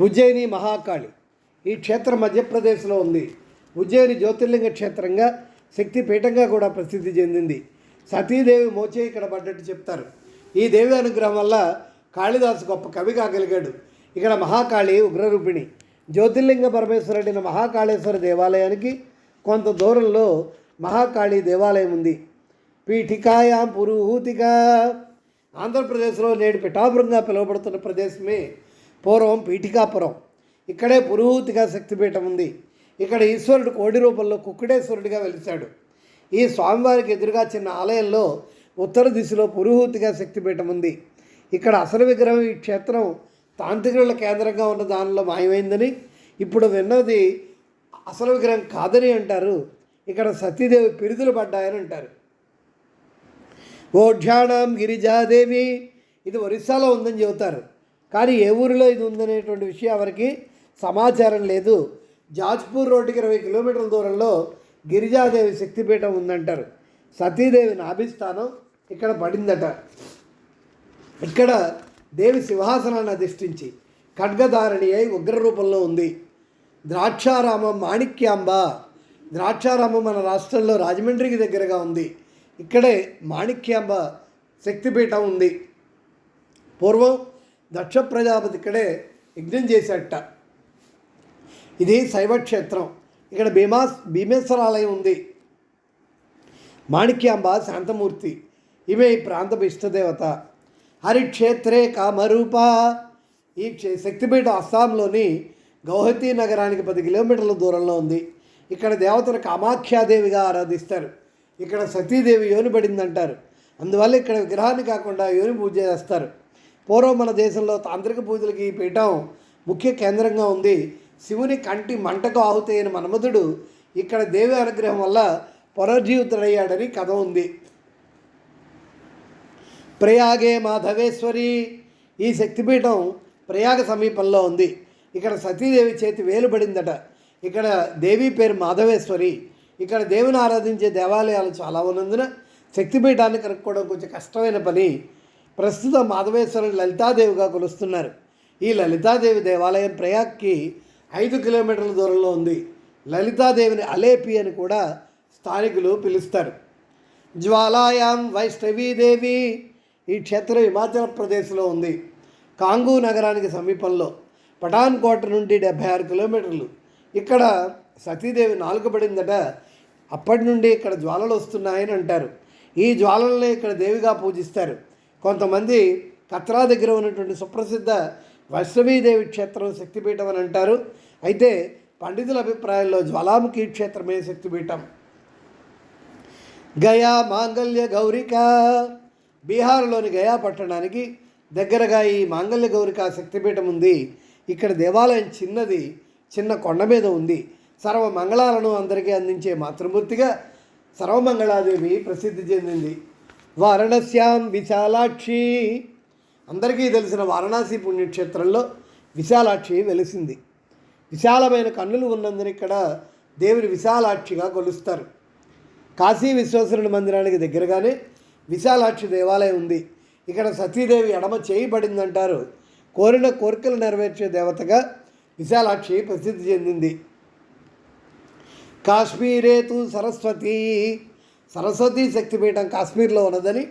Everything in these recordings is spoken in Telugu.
ఉజ్జయిని మహాకాళి. ఈ క్షేత్రం మధ్యప్రదేశ్లో ఉంది. ఉజ్జయిని జ్యోతిర్లింగ క్షేత్రంగా శక్తి పీఠంగా కూడా ప్రసిద్ధి చెందింది. సతీదేవి మోచే ఇక్కడ పడ్డట్టు చెప్తారు. ఈ దేవి అనుగ్రహం వల్ల కాళిదాసు గొప్ప కవి కాగలిగాడు ఇక్కడ మహాకాళి ఉగ్రరూపిణి. జ్యోతిర్లింగ పరమేశ్వరుడైన మహాకాళేశ్వర దేవాలయానికి కొంత దూరంలో మహాకాళి దేవాలయం ఉంది. పీఠికాయాం పురుహూతిగా ఆంధ్రప్రదేశ్లో నేడు పిఠాపురంగా పిలువబడుతున్న ప్రదేశమే పూర్వం పీఠికాపురం. ఇక్కడే పురుహూతిగా శక్తిపీఠం ఉంది. ఇక్కడ ఈశ్వరుడు కోడి రూపంలో కుక్కుడేశ్వరుడిగా వెలిశాడు. ఈ స్వామివారికి ఎదురుగా చిన్న ఆలయంలో ఉత్తర దిశలో పురుహూతిగా శక్తిపీఠం ఉంది. ఇక్కడ అసలు విగ్రహం ఈ క్షేత్రం తాంత్రికుల కేంద్రంగా ఉన్న దానిలో మాయమైందని ఇప్పుడు విన్నది అసలు విగ్రహం కాదని అంటారు. ఇక్కడ సతీదేవి పిరుదులు పడ్డాయని అంటారు. ఓఢ్యాణం గిరిజాదేవి. ఇది ఒరిస్సాలో ఉందని చెబుతారు. కానీ ఏ ఊరిలో ఇది ఉందనేటువంటి విషయం ఎవరికి సమాచారం లేదు. జాజ్పూర్ రోడ్డుకి ఇరవై కిలోమీటర్ల దూరంలో గిరిజాదేవి శక్తిపీఠం ఉందంటారు. సతీదేవి నాభిస్థానం ఇక్కడ పడిందట. ఇక్కడ దేవి సింహాసనాన్ని అధిష్ఠించి ఖడ్గధారణి అయి ఉగ్ర రూపంలో ఉంది. ద్రాక్షారామం మాణిక్యాంబ. ద్రాక్షారామం మన రాష్ట్రంలో రాజమండ్రికి దగ్గరగా ఉంది. ఇక్కడే మాణిక్యాంబ శక్తిపీఠం ఉంది. పూర్వం దక్ష ప్రజాపతి ఇక్కడే యజ్ఞం చేసేట ఇది శైవక్షేత్రం. ఇక్కడ భీమా భీమేశ్వర ఆలయం ఉంది. మాణిక్యాంబ శాంతమూర్తి. ఈమె ఈ ప్రాంతపు ఇష్టదేవత. హరిక్షేత్రే కామరూప. ఈ క్షే- శక్తిపీఠ అస్సాంలోని గౌహతి నగరానికి పది కిలోమీటర్ల దూరంలో ఉంది. ఇక్కడ దేవతను కామాఖ్యాదేవిగా ఆరాధిస్తారు. ఇక్కడ సతీదేవి యోని పడిందంటారు. అందువల్ల ఇక్కడ విగ్రహాన్ని కాకుండా యోని పూజ చేస్తారు. పూర్వం మన దేశంలో తాంత్రిక పూజలకి ఈ పీఠం ముఖ్య కేంద్రంగా ఉంది. శివుని కంటి మంటకు ఆహుతైన మన్మధుడు ఇక్కడ దేవి అనుగ్రహం వల్ల పునర్జీవితుడయ్యాడని కథ ఉంది. ప్రయాగే మాధవేశ్వరి ఈ శక్తిపీఠం ప్రయాగ సమీపంలో ఉంది. ఇక్కడ సతీదేవి చేతి వేలుబడిందట. ఇక్కడ దేవి పేరు మాధవేశ్వరి. ఇక్కడ దేవుని ఆరాధించే దేవాలయాలు చాలా ఉన్నందున శక్తిపీఠాన్ని కనుక్కోవడం కొంచెం కష్టమైన పని. ప్రస్తుతం మాధవేశ్వరుని లలితాదేవిగా కొలుస్తున్నారు. ఈ లలితాదేవి దేవాలయం ప్రయాగ్కి ఐదు కిలోమీటర్ల దూరంలో ఉంది. లలితాదేవిని అలేపి అని కూడా స్థానికులు పిలుస్తారు. జ్వాలాయాం వైష్ణవీదేవి ఈ క్షేత్రం హిమాచల్ ప్రదేశ్లో ఉంది. కాంగు నగరానికి సమీపంలో పఠాన్కోట నుండి డెబ్భై ఆరు కిలోమీటర్లు. ఇక్కడ సతీదేవి నాలుకబడిందట అప్పటి నుండి ఇక్కడ జ్వాలలు వస్తున్నాయని అంటారు. ఈ జ్వాలలనే ఇక్కడ దేవిగా పూజిస్తారు. కొంతమంది కత్రా దగ్గర ఉన్నటువంటి సుప్రసిద్ధ వైష్ణవీదేవి క్షేత్రం శక్తిపీఠం అని అంటారు. అయితే పండితుల అభిప్రాయంలో జ్వాలాముఖి క్షేత్రమే శక్తిపీఠం? గయా మాంగళ్య గౌరిక. బీహార్లోని గయా పట్టణానికి దగ్గరగా ఈ మాంగళ్య గౌరిక శక్తిపీఠం ఉంది. ఇక్కడ దేవాలయం చిన్నది చిన్న కొండ మీద ఉంది. సర్వ మంగళాలను అందరికీ అందించే మాతృమూర్తిగా సర్వమంగళాదేవి ప్రసిద్ధి చెందింది. వారణస్యాం విశాలాక్షి. అందరికీ తెలిసిన వారణాసి పుణ్యక్షేత్రంలో విశాలాక్షి వెలిసింది. విశాలమైన కన్నులు ఉన్నందున ఇక్కడ దేవుని విశాలాక్షిగా కొలుస్తారు. కాశీ విశ్వేశ్వరుని మందిరానికి దగ్గరగానే విశాలాక్షి దేవాలయం ఉంది. ఇక్కడ సతీదేవి ఎడమ చేయబడిందంటారు కోరిన కోరికలు నెరవేర్చే దేవతగా విశాలాక్షి ప్రసిద్ధి చెందింది. కాశ్మీరే తు సరస్వతి సరస్వతి శక్తిపీఠం కాశ్మీర్లో ఉన్నదని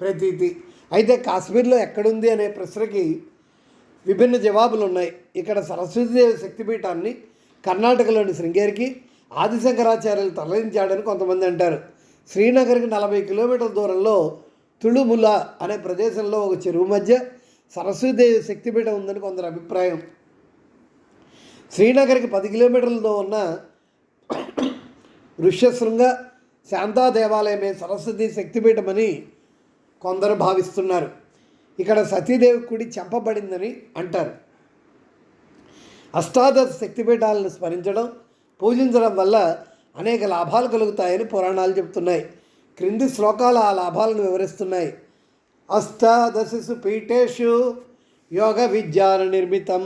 ప్రతీతి. అయితే కాశ్మీర్లో ఎక్కడుంది అనే ప్రశ్నకి విభిన్న జవాబులు ఉన్నాయి. ఇక్కడ సరస్వతీదేవి శక్తిపీఠాన్ని కర్ణాటకలోని శృంగేరికి ఆదిశంకరాచార్యులు తరలించాడని కొంతమంది అంటారు. శ్రీనగర్కి నలభై కిలోమీటర్ల దూరంలో తుళుముల అనే ప్రదేశంలో ఒక చెరువు మధ్య సరస్వతీదేవి శక్తిపీఠం ఉందని కొందరు అభిప్రాయం. శ్రీనగర్కి పది కిలోమీటర్లతో ఉన్న ఋష్యశృంగ శాంతా దేవాలయమే సరస్వతి శక్తిపీఠమని కొందరు భావిస్తున్నారు. ఇక్కడ సతీదేవి కుడి చెప్పబడిందని అంటారు. అష్టాదశ శక్తిపీఠాలను స్మరించడం పూజించడం వల్ల అనేక లాభాలు కలుగుతాయని పురాణాలు చెబుతున్నాయి. క్రింది శ్లోకాలు ఆ లాభాలను వివరిస్తున్నాయి. అష్టాదశసు పీఠేషు యోగ విద్యాన నిర్మితం.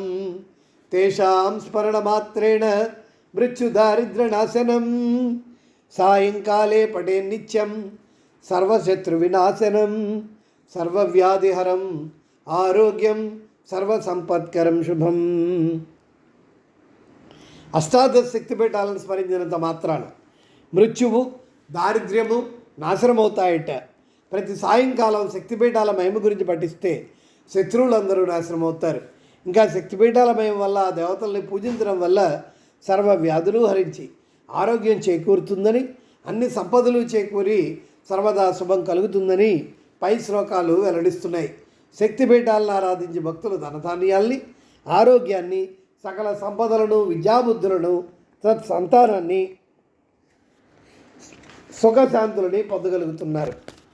తేషాం స్మరణమాత్రేణ నాశనం. సాయంకాలే పటే నిత్యం సర్వశత్రు వినాశనం సర్వవ్యాధిహరం ఆరోగ్యం సర్వసంపత్కరం శుభం. అష్టాదశ శక్తిపీఠాలను స్మరించినంత మాత్రాన మృత్యువు దారిద్ర్యము నాశనమవుతాయట. ప్రతి సాయంకాలం శక్తిపీఠాల మహిమ గురించి పఠిస్తే శత్రువులందరూ నాశనం అవుతారు ఇంకా శక్తిపీఠాల మహిమ వల్ల ఆ దేవతల్ని పూజించడం వల్ల సర్వ వ్యాధులు హరించి ఆరోగ్యం చేకూరుతుందని అన్ని సంపదలు చేకూరి సర్వదా శుభం కలుగుతుందని పై శ్లోకాలు వెల్లడిస్తున్నాయి. శక్తిపీఠాలను ఆరాధించే భక్తులు ధనధాన్యాల్ని ఆరోగ్యాన్ని సకల సంపదలను విద్యాబుద్ధులను తత్ సంతానాన్ని సుఖశాంతులని పొందగలుగుతున్నారు.